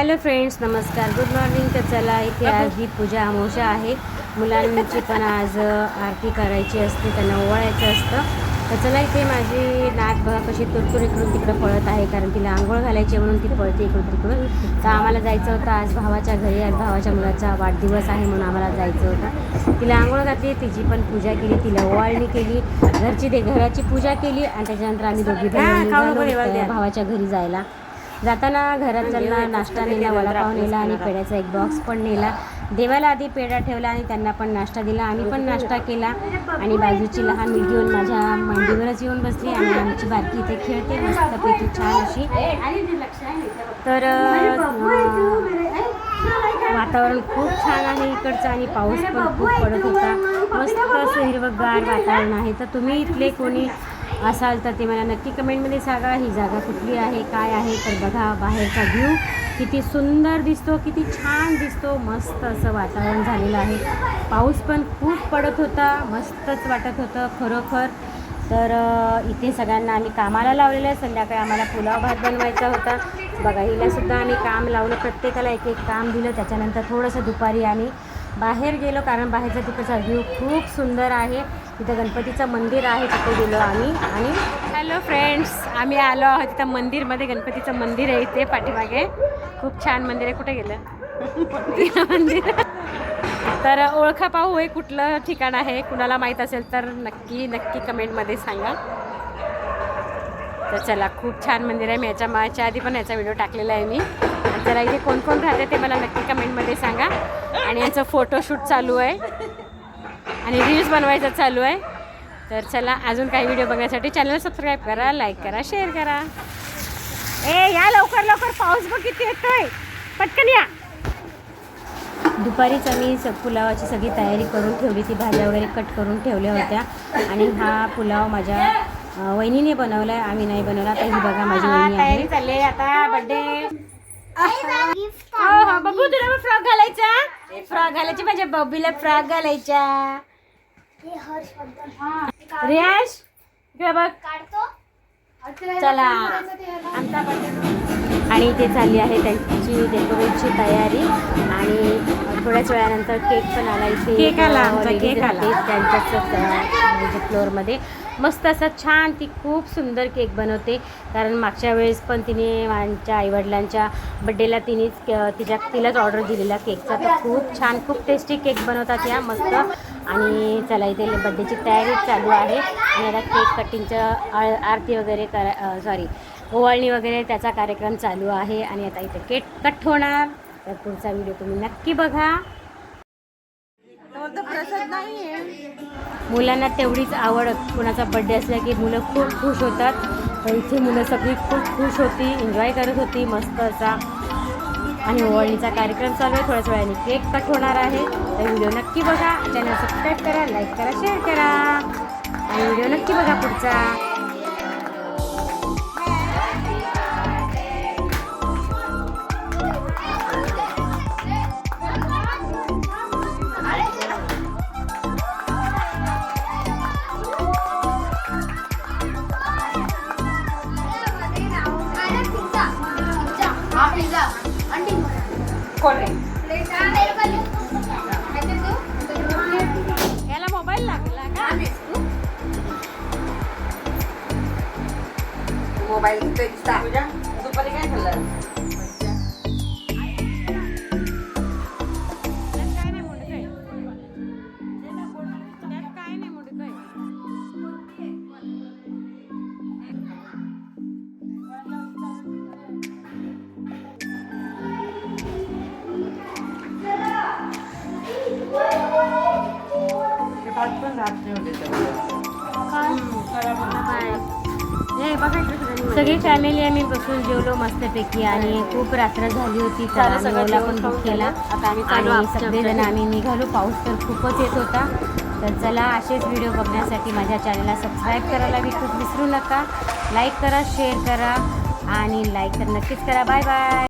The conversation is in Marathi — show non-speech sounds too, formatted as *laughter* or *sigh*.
हॅलो फ्रेंड्स नमस्कार. Good morning. तर चला इथे आज ही पूजा अमावस्या आहे. मुलांची पण आज आरती करायची असते त्यांना ओवाळायचं असतं. तर चला इथे माझी नात बघा कशी तुरतुर इकडून तिकडं पळत आहे कारण तिला आंघोळ घालायची म्हणून ती पळते इकडून तिकडून तर आम्हाला जायचं होतं आज भावाच्या घरी. आज भावाच्या मुलाचा वाढदिवस आहे म्हणून आम्हाला जायचं होतं. तिला आंघोळ घातली तिची पण पूजा केली तिला ओवाळणी केली घरची दे घराची पूजा केली आणि त्याच्यानंतर आम्ही दोघी भावाच्या घरी जायला. जाताना घरात त्यांना नाश्ता नेला वडापाव नेला आणि पेड्याचा एक बॉक्स पण नेला. देवाला आधी पेढा ठेवला आणि त्यांना पण नाश्ता दिला. आम्ही पण नाश्ता केला आणि बाजूची लहान मुलगी येऊन माझ्या मांडीवरच येऊन बसली आणि आमची बारकी इथे खेळते मस्तपैकी छान अशी. तर वातावरण खूप छान आहे इकडचं आणि पाऊस पण खूप पडत होता. मस्त असं हिरवंगार वातावरण आहे. तर तुम्ही इथले कोणी असाल तर ते मला नक्की कमेंटमध्ये सांगा ही जागा कुठली आहे काय आहे? तर बघा बाहेरचा व्ह्यू किती सुंदर दिसतो किती छान दिसतो. मस्त असं वातावरण झालेलं आहे. पाऊस पण खूप पडत होता मस्तच वाटत होतं खरोखर. तर इथे सगळ्यांना आम्ही कामाला लावलेलं आहे. संध्याकाळी आम्हाला पुलाव भात बनवायचा होता. बघा हिलासुद्धा आम्ही काम लावलं. प्रत्येकाला एक एक काम दिलं. त्याच्यानंतर थोडंसं दुपारी आम्ही बाहेर गेलो कारण बाहेरचा तिकडचा व्ह्यू खूप सुंदर आहे. तिथं गणपतीचं मंदिर आहे तिथे गेलो आम्ही. आणि हॅलो फ्रेंड्स आम्ही आलो आहोत तिथं मंदिरमध्ये. गणपतीचं मंदिर आहे इथे पाठीमागे. खूप छान मंदिर आहे. कुठे गेलं? *laughs* मंदिर. तर ओळखा पाहू हे कुठलं ठिकाण आहे. कुणाला माहीत असेल तर नक्की नक्की कमेंटमध्ये सांगा. तर चला खूप छान मंदिर आहे. मी याच्या माच्या आधी पण याचा व्हिडिओ टाकलेला आहे मी. जरा इथे कोण कोण राहते ते मला नक्की कमेंटमध्ये सांगा. आणि याचं फोटोशूट चालू आहे. आणि रील्स बनवायचं चालू आहे. तर चला अजून काही व्हिडिओ बघण्यासाठी चॅनल सबस्क्राईब करा लाईक करा शेअर करा. ए या लवकर लवकर. पाऊस बघ किती येतोय. पटकन या. दुपारीच आम्ही स पुलावाची सगळी तयारी करून ठेवली. ती भाज्या वगैरे कट करून ठेवल्या होत्या. आणि हा पुलाव माझ्या वहिनीने बनवला आहे आम्ही नाही बनवला. तर ही बघा माझी वहिनी आहे. चालले आता बड्डे हो हो. बघू तुला फ्रॉक घालायचा? फ्रॉक घालायची माझ्या बबीला फ्रॉक घालायचा. रियाश इकडे बघ. चला. आणि इथे चालली आहे त्यांची डेकोरेटची तयारी. आणि थोड्याच वेळानंतर केक पण आला इथे. केक आला. केक आला. त्यांच्याच फ्लोअरमध्ये मस्त असा छान ती खूप सुंदर केक बनवते. कारण मागच्या वेळेस पण तिने माझ्या आईवडिलांच्या बड्डेला तिनेच तिच्या तिलाच ऑर्डर दिलेला केकचा. तर खूप छान खूप टेस्टी केक बनवतात या मस्त. आणि चला इथे बड्डेची तयारी चालू आहे. आणि आता केक कटिंगचं आळ आरती वगैरे करा सॉरी ओवाळणी वगैरे त्याचा कार्यक्रम चालू आहे. आणि आता इथे केक कट होणार. तर पुढचा व्हिडिओ तुम्ही नक्की बघा. प्रसाद नाहीये. मुलांना तेवढीच आवड कोणाचा बड्डे असला की मुलं खूप खुश होतात. तर इथे मुलं सगळी खूप खुश होती एन्जॉय करत होती मस्त असा. आणि ओवाळणीचा कार्यक्रम चालू आहे थोड्याच वेळाने केक कट होणार आहे. तर व्हिडिओ नक्की बघा. चॅनल सबस्क्राईब करा लाईक करा शेअर करा. आणि व्हिडिओ नक्की बघा पुढचा. याला मोबाईल लागला का? मोबाईल भात पण राहत नाही होते सगळी फॅमिली आम्ही बसून जेवलो मस्तपैकी आणि खूप रात्र झाली होती. जेवण पण बुक केला. आता आम्ही चालू आणि सगळेजण. आम्ही निघालो. पाऊस तर खूपच येत होता. तर चला असेच व्हिडिओ बघण्यासाठी माझ्या चॅनलला सबस्क्राईब करायला बी खूप विसरू नका. लाईक करा शेअर करा आणि लाईक तर नक्कीच करा. Bye bye